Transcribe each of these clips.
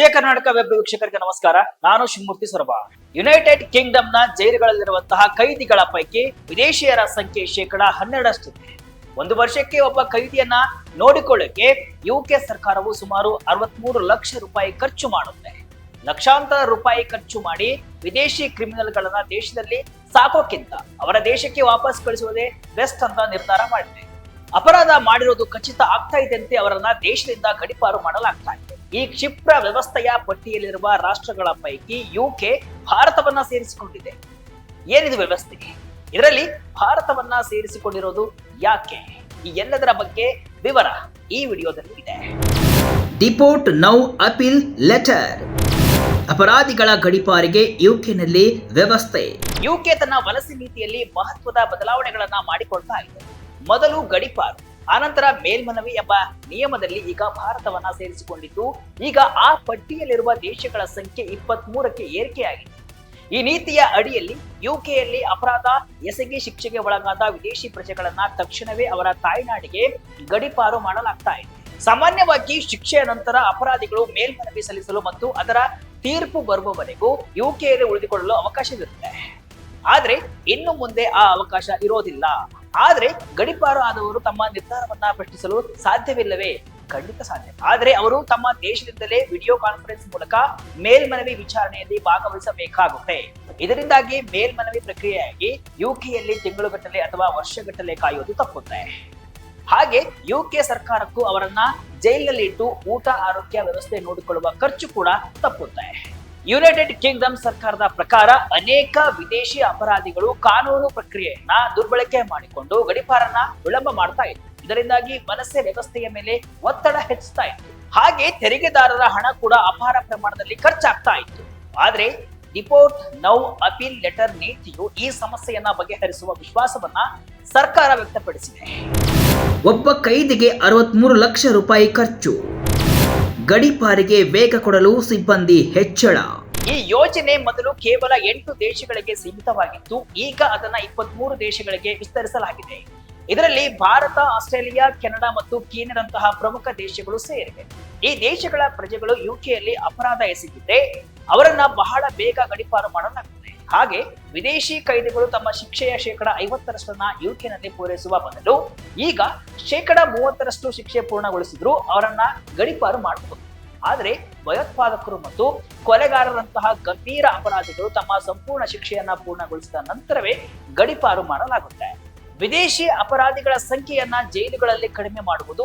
Vijaya Karnataka web ವೀಕ್ಷಕರಿಗೆ ನಮಸ್ಕಾರ. ನಾನು ಶಿವಮೂರ್ತಿ ಸೊರಬ. ಯುನೈಟೆಡ್ ಕಿಂಗ್ಡಮ್ನ ಜೈಲುಗಳಲ್ಲಿರುವಂತಹ ಕೈದಿಗಳ ಪೈಕಿ ವಿದೇಶಿಯರ ಸಂಖ್ಯೆ ಶೇಕಡ ಹನ್ನೆರಡಷ್ಟಿದೆ. ಒಂದು ವರ್ಷಕ್ಕೆ ಒಬ್ಬ ಕೈದಿಯನ್ನ ನೋಡಿಕೊಳ್ಳಕ್ಕೆ ಯುಕೆ ಸರ್ಕಾರವು ಸುಮಾರು ಅರವತ್ಮೂರು ಲಕ್ಷ ರೂಪಾಯಿ ಖರ್ಚು ಮಾಡುತ್ತೆ. ಲಕ್ಷಾಂತರ ರೂಪಾಯಿ ಖರ್ಚು ಮಾಡಿ ವಿದೇಶಿ ಕ್ರಿಮಿನಲ್ಗಳನ್ನ ದೇಶದಲ್ಲಿ ಸಾಕೋಕ್ಕಿಂತ ಅವರ ದೇಶಕ್ಕೆ ವಾಪಸ್ ಕಳಿಸುವುದೇ ಬೆಸ್ಟ್ ಅಂತ ನಿರ್ಧಾರ ಮಾಡಿದೆ. ಅಪರಾಧ ಮಾಡಿರೋದು ಖಚಿತ ಆಗ್ತಾ ಇದ್ದಂತೆ ಅವರನ್ನ ದೇಶದಿಂದ ಗಡಿಪಾರು ಮಾಡಲಾಗ್ತಾ ಇದೆ. ಈ ಕ್ಷಿಪ್ರ ವ್ಯವಸ್ಥೆಯ ಪಟ್ಟಿಯಲ್ಲಿರುವ ರಾಷ್ಟ್ರಗಳ ಪೈಕಿ ಯುಕೆ ಭಾರತವನ್ನ ಸೇರಿಸಿಕೊಂಡಿದೆ. ಏನಿದು ವ್ಯವಸ್ಥೆ? ಇದರಲ್ಲಿ ಭಾರತವನ್ನ ಸೇರಿಸಿಕೊಂಡಿರೋದು ಯಾಕೆ? ಈ ಎಲ್ಲದರ ಬಗ್ಗೆ ವಿವರ ಈ ವಿಡಿಯೋದಲ್ಲಿ ಇದೆ. ಡಿಪೋರ್ಟ್ ನೌ ಅಪೀಲ್ ಲೆಟರ್ ಅಪರಾಧಿಗಳ ಗಡಿಪಾರಿಗೆ ಯುಕೆನಲ್ಲಿ ವ್ಯವಸ್ಥೆ. ಯುಕೆ ತನ್ನ ವಲಸೆ ನೀತಿಯಲ್ಲಿ ಮಹತ್ವದ ಬದಲಾವಣೆಗಳನ್ನ ಮಾಡಿಕೊಳ್ತಾ ಇದೆ. ಮೊದಲು ಗಡಿಪಾರು. ಆನಂತರ ಮೇಲ್ಮನವಿ ಎಂಬ ನಿಯಮದಲ್ಲಿ ಈಗ ಭಾರತವನ್ನ ಸೇರಿಸಿಕೊಂಡಿದ್ದು, ಈಗ ಆ ಪಟ್ಟಿಯಲ್ಲಿರುವ ದೇಶಗಳ ಸಂಖ್ಯೆ ಇಪ್ಪತ್ತ್ ಮೂರಕ್ಕೆ ಏರಿಕೆಯಾಗಿದೆ. ಈ ನೀತಿಯ ಅಡಿಯಲ್ಲಿ ಯುಕೆಯಲ್ಲಿ ಅಪರಾಧ, ಎಸಗಿ ಶಿಕ್ಷೆಗೆ ಒಳಗಾದ ವಿದೇಶಿ ಪ್ರಜೆಗಳನ್ನ ತಕ್ಷಣವೇ ಅವರ ತಾಯ್ನಾಡಿಗೆ ಗಡಿಪಾರು ಮಾಡಲಾಗ್ತಾ ಇದೆ. ಸಾಮಾನ್ಯವಾಗಿ ಶಿಕ್ಷೆಯ ನಂತರ ಅಪರಾಧಿಗಳು ಮೇಲ್ಮನವಿ ಸಲ್ಲಿಸಲು ಮತ್ತು ಅದರ ತೀರ್ಪು ಬರುವವರೆಗೂ ಯುಕೆಯಲ್ಲಿ ಉಳಿದುಕೊಳ್ಳಲು ಅವಕಾಶವಿರುತ್ತೆ. ಆದ್ರೆ ಇನ್ನು ಮುಂದೆ ಆ ಅವಕಾಶ ಇರೋದಿಲ್ಲ. ಆದ್ರೆ ಗಡಿಪಾರು ಆದವರು ತಮ್ಮ ನಿರ್ಧಾರವನ್ನ ಪ್ರಶ್ನಿಸಲು ಸಾಧ್ಯವಿಲ್ಲವೇ? ಖಂಡಿತ ಸಾಧ್ಯ. ಆದರೆ ಅವರು ತಮ್ಮ ದೇಶದಿಂದಲೇ ವಿಡಿಯೋ ಕಾನ್ಫರೆನ್ಸ್ ಮೂಲಕ ಮೇಲ್ಮನವಿ ವಿಚಾರಣೆಯಲ್ಲಿ ಭಾಗವಹಿಸಬೇಕಾಗುತ್ತೆ. ಇದರಿಂದಾಗಿ ಮೇಲ್ಮನವಿ ಪ್ರಕ್ರಿಯೆಯಾಗಿ ಯುಕೆಯಲ್ಲಿ ತಿಂಗಳುಗಟ್ಟಲೆ ಅಥವಾ ವರ್ಷಗಟ್ಟಲೆ ಕಾಯೋದು ತಪ್ಪುತ್ತೆ. ಹಾಗೆ ಯುಕೆ ಸರ್ಕಾರಕ್ಕೂ ಅವರನ್ನ ಜೈಲಿನಲ್ಲಿ ಇಟ್ಟು ಊಟ, ಆರೋಗ್ಯ ವ್ಯವಸ್ಥೆ ನೋಡಿಕೊಳ್ಳುವ ಖರ್ಚು ಕೂಡ ತಪ್ಪುತ್ತೆ. ಯುನೈಟೆಡ್ ಕಿಂಗ್ಡಮ್ ಸರ್ಕಾರದ ಪ್ರಕಾರ ಅನೇಕ ವಿದೇಶಿ ಅಪರಾಧಿಗಳು ಕಾನೂನು ಪ್ರಕ್ರಿಯೆಯನ್ನ ದುರ್ಬಳಕೆ ಮಾಡಿಕೊಂಡು ಗಡಿಪಾರನ್ನ ವಿಳಂಬ ಮಾಡ್ತಾ ಇತ್ತು ಇದರಿಂದಾಗಿ ವಲಸೆ ವ್ಯವಸ್ಥೆಯ ಮೇಲೆ ಒತ್ತಡ ಹೆಚ್ಚುತ್ತಾ ಇತ್ತು. ಹಾಗೆ ತೆರಿಗೆದಾರರ ಹಣ ಕೂಡ ಅಪಾರ ಪ್ರಮಾಣದಲ್ಲಿ ಖರ್ಚಾಗ್ತಾ ಇತ್ತು. ಆದ್ರೆ ಡಿಪೋರ್ಟ್ ನೌ ಅಪೀಲ್ ಲೆಟರ್ ನೀತಿಯು ಈ ಸಮಸ್ಯೆಯನ್ನ ಬಗೆಹರಿಸುವ ವಿಶ್ವಾಸವನ್ನ ಸರ್ಕಾರ ವ್ಯಕ್ತಪಡಿಸಿದೆ. ಒಬ್ಬ ಕೈದಿಗೆ ಅರವತ್ಮೂರು ಲಕ್ಷ ರೂಪಾಯಿ ಖರ್ಚು. ಗಡಿಪಾರಿಗೆ ವೇಗ ಕೊಡಲು ಸಿಬ್ಬಂದಿ ಹೆಚ್ಚಳ. ಈ ಯೋಜನೆ ಮೊದಲು ಕೇವಲ ಎಂಟು ದೇಶಗಳಿಗೆ ಸೀಮಿತವಾಗಿತ್ತು. ಈಗ ಅದನ್ನ ಇಪ್ಪತ್ಮೂರು ದೇಶಗಳಿಗೆ ವಿಸ್ತರಿಸಲಾಗಿದೆ. ಇದರಲ್ಲಿ ಭಾರತ, ಆಸ್ಟ್ರೇಲಿಯಾ, ಕೆನಡಾ ಮತ್ತು ಕೀನ್ಯದಂತಹ ಪ್ರಮುಖ ದೇಶಗಳು ಸೇರಿವೆ. ಈ ದೇಶಗಳ ಪ್ರಜೆಗಳು ಯುಕೆಯಲ್ಲಿ ಅಪರಾಧ ಎಸಗಿದ್ದೆ ಅವರನ್ನ ಬಹಳ ಬೇಗ ಗಡಿಪಾರು ಮಾಡಲಾಗುತ್ತದೆ ಹಾಗೆ ವಿದೇಶಿ ಕೈದಿಗಳು ತಮ್ಮ ಶಿಕ್ಷೆಯ ಶೇಕಡ ಐವತ್ತರಷ್ಟನ್ನ ಯುಕೆನಲ್ಲಿ ಪೂರೈಸುವ ಬದಲು ಈಗ ಶೇಕಡ ಮೂವತ್ತರಷ್ಟು ಶಿಕ್ಷೆ ಪೂರ್ಣಗೊಳಿಸಿದ್ರು ಅವರನ್ನ ಗಡಿಪಾರು ಮಾಡಬಹುದು. ಆದರೆ ಭಯೋತ್ಪಾದಕರು ಮತ್ತು ಕೊಲೆಗಾರರಂತಹ ಗಂಭೀರ ಅಪರಾಧಿಗಳು ತಮ್ಮ ಸಂಪೂರ್ಣ ಶಿಕ್ಷೆಯನ್ನ ಪೂರ್ಣಗೊಳಿಸಿದ ನಂತರವೇ ಗಡಿಪಾರು ಮಾಡಲಾಗುತ್ತೆ. ವಿದೇಶಿ ಅಪರಾಧಿಗಳ ಸಂಖ್ಯೆಯನ್ನ ಜೈಲುಗಳಲ್ಲಿ ಕಡಿಮೆ ಮಾಡುವುದು,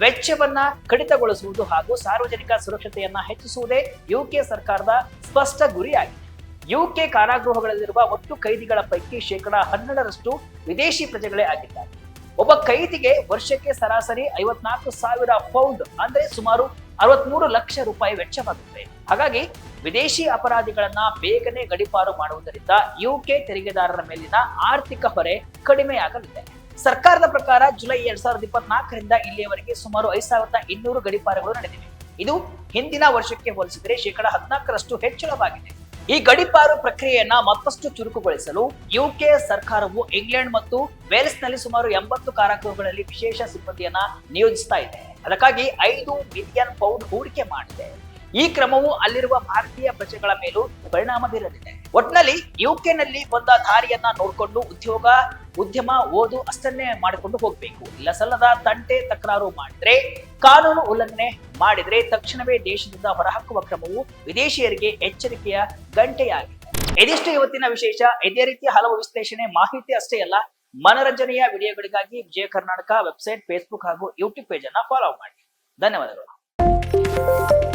ವೆಚ್ಚವನ್ನ ಕಡಿತಗೊಳಿಸುವುದು ಹಾಗೂ ಸಾರ್ವಜನಿಕ ಸುರಕ್ಷತೆಯನ್ನ ಹೆಚ್ಚಿಸುವುದೇ ಯುಕೆ ಸರ್ಕಾರದ ಸ್ಪಷ್ಟ ಗುರಿಯಾಗಿದೆ. ಯುಕೆ ಕಾರಾಗೃಹಗಳಲ್ಲಿರುವ ಒಟ್ಟು ಕೈದಿಗಳ ಪೈಕಿ ಶೇಕಡ ಹನ್ನೆರಡರಷ್ಟು ವಿದೇಶಿ ಪ್ರಜೆಗಳೇ ಆಗಿದ್ದಾರೆ. ಒಬ್ಬ ಕೈದಿಗೆ ವರ್ಷಕ್ಕೆ ಸರಾಸರಿ ಐವತ್ನಾಲ್ಕು ಸಾವಿರ ಪೌಂಡ್ ಅಂದ್ರೆ ಸುಮಾರು ಅರವತ್ಮೂರು ಲಕ್ಷ ರೂಪಾಯಿ ವೆಚ್ಚವಾಗುತ್ತದೆ ಹಾಗಾಗಿ ವಿದೇಶಿ ಅಪರಾಧಿಗಳನ್ನ ಬೇಗನೆ ಗಡಿಪಾರು ಮಾಡುವುದರಿಂದ ಯುಕೆ ತೆರಿಗೆದಾರರ ಮೇಲಿನ ಆರ್ಥಿಕ ಹೊರೆ ಕಡಿಮೆಯಾಗಲಿದೆ. ಸರ್ಕಾರದ ಪ್ರಕಾರ ಜುಲೈ ಎರಡ್ ಸಾವಿರದ ಇಪ್ಪತ್ನಾಲ್ಕರಿಂದ ಇಲ್ಲಿಯವರೆಗೆ ಸುಮಾರು ಐದ್ ಸಾವಿರದ ಇನ್ನೂರು ಗಡಿಪಾರುಗಳು ನಡೆದಿವೆ. ಇದು ಹಿಂದಿನ ವರ್ಷಕ್ಕೆ ಹೋಲಿಸಿದರೆ ಶೇಕಡ ಹದಿನಾಲ್ಕರಷ್ಟು ಹೆಚ್ಚಳವಾಗಿದೆ. ಈ ಗಡಿಪಾರು ಪ್ರಕ್ರಿಯೆಯನ್ನ ಮತ್ತಷ್ಟು ಚುರುಕುಗೊಳಿಸಲು ಯುಕೆ ಸರ್ಕಾರವು ಇಂಗ್ಲೆಂಡ್ ಮತ್ತು ವೇಲ್ಸ್ನಲ್ಲಿ ಸುಮಾರು ಎಂಬತ್ತು ಕಾರಾಗೃಹಗಳಲ್ಲಿ ವಿಶೇಷ ಸಿಬ್ಬಂದಿಯನ್ನ ನಿಯೋಜಿಸ್ತಾ ಇದೆ. ಅದಕ್ಕಾಗಿ ಐದು ಮಿಲಿಯನ್ ಪೌಂಡ್ ಹೂಡಿಕೆ ಮಾಡಿದೆ. ಈ ಕ್ರಮವು ಅಲ್ಲಿರುವ ಭಾರತೀಯ ಪ್ರಜೆಗಳ ಮೇಲೂ ಪರಿಣಾಮ ಬೀರಲಿದೆ. ಒಟ್ನಲ್ಲಿ ಯುಕೆನಲ್ಲಿ ಬಂದ ದಾರಿಯನ್ನ ನೋಡಿಕೊಂಡು ಉದ್ಯೋಗ ಉದ್ಯಮ ಓದು ಅಷ್ಟನ್ನೇ ಮಾಡಿಕೊಂಡು ಹೋಗ್ಬೇಕು. ಇಲ್ಲ ಸಲ್ಲದ ತಂಟೆ ತಕರಾರು ಮಾಡಿದ್ರೆ, ಕಾನೂನು ಉಲ್ಲಂಘನೆ ಮಾಡಿದ್ರೆ ತಕ್ಷಣವೇ ದೇಶದಿಂದ ಹೊರಹಾಕುವ ಕ್ರಮವು ವಿದೇಶಿಯರಿಗೆ ಎಚ್ಚರಿಕೆಯ ಗಂಟೆಯಾಗಿದೆ. ಇದಿಷ್ಟು ಇವತ್ತಿನ ವಿಶೇಷ. ಇದೇ ರೀತಿಯ ಹಲವು ವಿಶ್ಲೇಷಣೆ, ಮಾಹಿತಿ ಅಷ್ಟೇ ಅಲ್ಲ, ಮನರಂಜನೆಯ ವಿಡಿಯೋಗಳಿಗಾಗಿ ವಿಜಯ ಕರ್ನಾಟಕ ವೆಬ್ಸೈಟ್, ಫೇಸ್ಬುಕ್ ಹಾಗೂ ಯೂಟ್ಯೂಬ್ ಪೇಜ್ ಅನ್ನ ಫಾಲೋ ಮಾಡಿ. ಧನ್ಯವಾದಗಳು.